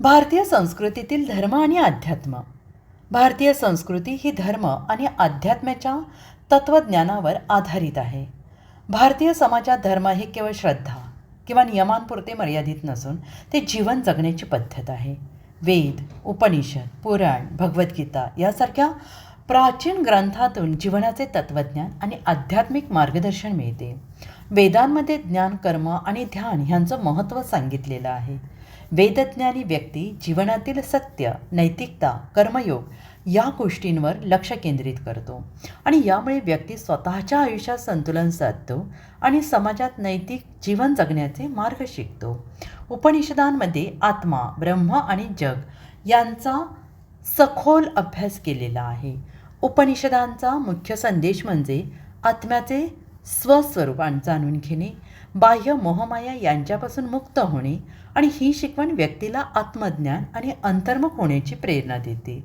भारतीय संस्कृतीतील धर्म आणि अध्यात्म. भारतीय संस्कृती ही धर्म आणि अध्यात्माच्या तत्त्वज्ञानावर आधारित आहे. भारतीय समाजात धर्म हे केवळ श्रद्धा किंवा नियमांपुरते मर्यादित नसून ते जीवन जगण्याची पद्धत आहे. वेद उपनिषद पुराण भगवद्गीता यासारख्या प्राचीन ग्रंथातून जीवनाचे तत्त्वज्ञान आणि आध्यात्मिक मार्गदर्शन मिळते. वेदांमध्ये ज्ञान कर्म आणि ध्यान ह्यांचं महत्त्व सांगितलेलं आहे. वेदज्ञानी व्यक्ती जीवनातील सत्य नैतिकता कर्मयोग या गोष्टींवर लक्ष केंद्रित करतो. आणि यामुळे व्यक्ती स्वतःच्या आयुष्यात संतुलन साधतो आणि समाजात नैतिक जीवन जगण्याचे मार्ग शिकतो. उपनिषदांमध्ये आत्मा ब्रह्म आणि जग यांचा सखोल अभ्यास केलेला आहे. उपनिषदांचा मुख्य संदेश म्हणजे आत्म्याचे स्वस्वरूप जाणून घेणे बाह्य मोहमाया यांच्यापासून मुक्त होणे आणि ही शिकवण व्यक्तीला आत्मज्ञान आणि अंतर्मुख होण्याची प्रेरणा देते.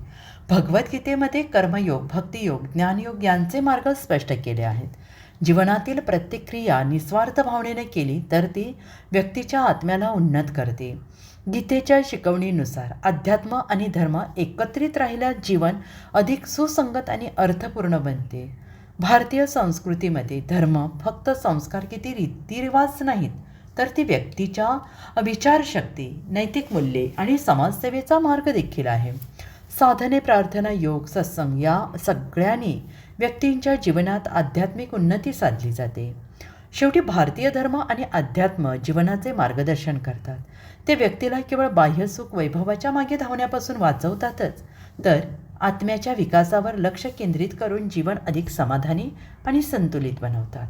भगवद्गीतेमध्ये कर्मयोग भक्तियोग ज्ञानयोग यांचे मार्ग स्पष्ट केले आहेत. जीवनातील प्रत्येक क्रिया निस्वार्थ भावनेने केली तर ती व्यक्तीच्या आत्म्याला उन्नत करते. गीतेच्या शिकवणीनुसार अध्यात्म आणि धर्म एकत्रित राहिल्यास जीवन अधिक सुसंगत आणि अर्थपूर्ण बनते. भारतीय संस्कृतीमध्ये धर्म फक्त संस्कार किती रीतिरिवाज नाहीत तर ती व्यक्तीच्या विचारशक्ती नैतिक मूल्ये आणि समाजसेवेचा मार्ग देखील आहे. साधने प्रार्थना योग सत्संग या सगळ्यांनी व्यक्तींच्या जीवनात आध्यात्मिक उन्नती साधली जाते. शेवटी भारतीय धर्म आणि अध्यात्म जीवनाचे मार्गदर्शन करतात. ते व्यक्तीला केवळ बाह्य सुख वैभवाच्या मागे धावण्यापासून वाचवतातच तर आत्म्याच्या विकासावर लक्ष केंद्रित करून जीवन अधिक समाधानी आणि संतुलित बनवतात.